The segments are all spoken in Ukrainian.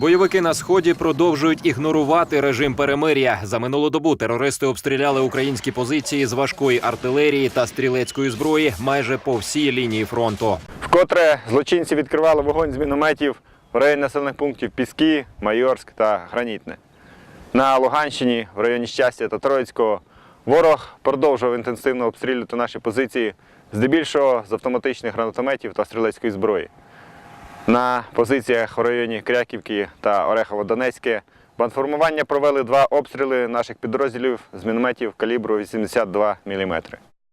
Бойовики на сході продовжують ігнорувати режим перемир'я. За минулу добу терористи обстріляли українські позиції з важкої артилерії та стрілецької зброї майже по всій лінії фронту. Вкотре злочинці відкривали вогонь з мінометів в районі населених пунктів Піски, Майорськ та Гранітне. На Луганщині, в районі Щастя та Троїцького, ворог продовжував інтенсивно обстрілювати наші позиції, здебільшого з автоматичних гранатометів та стрілецької зброї. На позиціях в районі Кряківки та Орехово-Донецьке банформування провели два обстріли наших підрозділів з мінометів калібру 82 мм.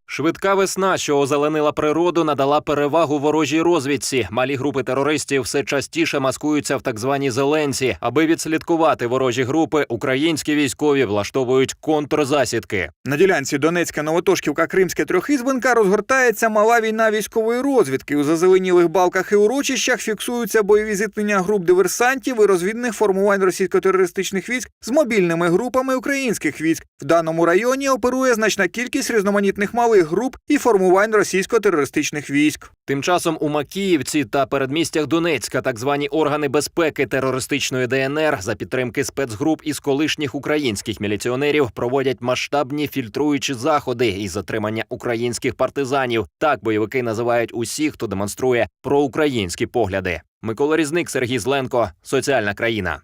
Швидка весна, що озеленила природу, надала перевагу ворожій розвідці. Малі групи терористів все частіше маскуються в так званій зеленці. Аби відслідкувати ворожі групи, українські військові влаштовують контрзасідки. На ділянці Донецька Новотошківка Кримська Трьохізбинка розгортається мала війна військової розвідки. У зазеленілих балках і урочищах фіксуються бойові зіткнення груп диверсантів і розвідних формувань російсько-терористичних військ з мобільними групами українських військ. В даному районі оперує значна кількість різноманітних малих груп і формувань російсько-терористичних військ. Тим часом у Макіївці та передмістях Донецька так звані органи безпеки терористичної ДНР за підтримки спецгруп із колишніх українських міліціонерів проводять масштабні фільтруючі заходи із затримання українських партизанів. Так бойовики називають усіх, хто демонструє проукраїнські погляди. Микола Різник, Сергій Зленко, соціальна країна.